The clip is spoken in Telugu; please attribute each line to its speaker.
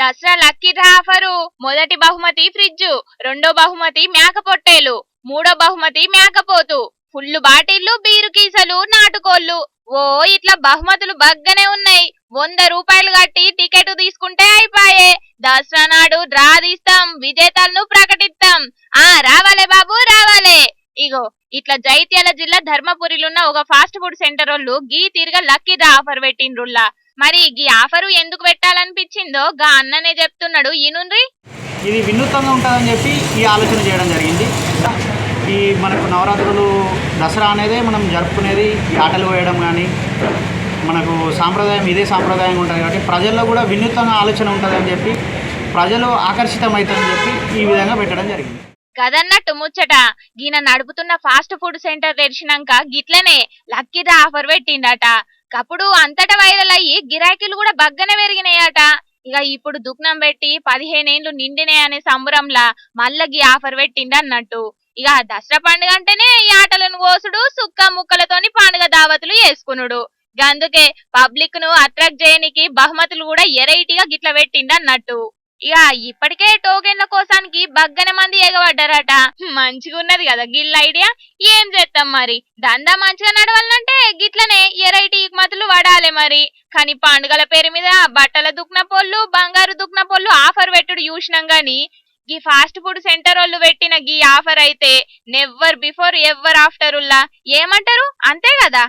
Speaker 1: దసరా లక్కీ ఆఫరు మొదటి బహుమతి ఫ్రిడ్జ్ రెండో బహుమతి మేక పొట్టేలు మూడో బహుమతి మేకపోతు. ఫుల్లు బాటిళ్ళు బీరు కీసలు నాటుకోళ్ళు ఓ ఇట్లా బహుమతులు బగ్గనే ఉన్నాయి. వంద రూపాయలు కట్టి టికెట్ తీసుకుంటే అయిపోయే. దసరా నాడు డ్రా తీస్తాం విజేతలను ప్రకటిస్తాం. ఆ రావాలే బాబు రావాలే. ఇగో ఇట్లా జైత్యాల జిల్లా ధర్మపురిలో ఉన్న ఒక ఫాస్ట్ ఫుడ్ సెంటర్ వాళ్ళు గీ తీరుగా లక్కీ డ్రా ఆఫర్ పెట్టిండ్రుల్లా. మరి గీ ఆఫరు ఎందుకు పెట్టాలనిపించిందో గా అన్ననే చెప్తున్నాడు. ఈనుండ్రి?
Speaker 2: ఇది వినూత్నంగా ఉంటుందని చెప్పి ఈ ఆలోచన చేయడం జరిగింది. ఈ మనకు నవరాత్రులు దసరా అనేదే మనం జరుపుకునేది ఈ ఆటలు వేయడం కానీ మనకు సాంప్రదాయం ఇదే సాంప్రదాయంగా ఉంటుంది కాబట్టి ప్రజల్లో కూడా వినూత్నంగా ఆలోచన ఉంటుందని చెప్పి ప్రజలు ఆకర్షితమవుతారని చెప్పి ఈ విధంగా పెట్టడం జరిగింది.
Speaker 1: కదన్నట్టు ముచ్చట. గీన నడుపుతున్న ఫాస్ట్ ఫుడ్ సెంటర్ తెరిచినాక గిట్లనే లక్కీ డ్రా ఆఫర్ పెట్టిండట. అప్పుడు అంతటా వైరల్ అయ్యి గిరాకీలు కూడా బగ్గనే పెరిగినాయట. ఇక ఇప్పుడు దుఃఖం పెట్టి పదిహేనేండ్లు నిండినాయి అనే సంబరంలా మళ్ళా గీ ఆఫర్ పెట్టిండన్నట్టు ఇక దసరా పండుగ అంటేనే ఈ ఆటలను కోసుడు సుక్క ముక్కలతోని పండుగ దావతులు చేసుకునుడు. అందుకే పబ్లిక్ను అట్రాక్ట్ చేయనికి బహుమతులు కూడా ఎరైటీగా గిట్ల పెట్టిండన్నట్టు ఇక ఇప్పటికే టోకెన్ల కోసానికి బగ్గన మంది ఎగబడ్డారట. మంచిగా ఉన్నది కదా గిల్ ఐడియా. ఏం చేస్తాం మరి? దందా మంచిగా నడవాలంటే గిట్లనే మతులు మరి. కానీ పండుగల పేరు మీద బట్టల దుక్న పొల్లు బంగారు దుక్న పొల్లు ఆఫర్ పెట్టుడు చూసినాం గాని గీ ఫాస్ట్ ఫుడ్ సెంటర్ వాళ్ళు పెట్టిన గీ ఆఫర్ అయితే నెవ్వర్ బిఫోర్ ఎవర్ ఆఫ్టర్ ఉల్లా. ఏమంటారు? అంతే కదా.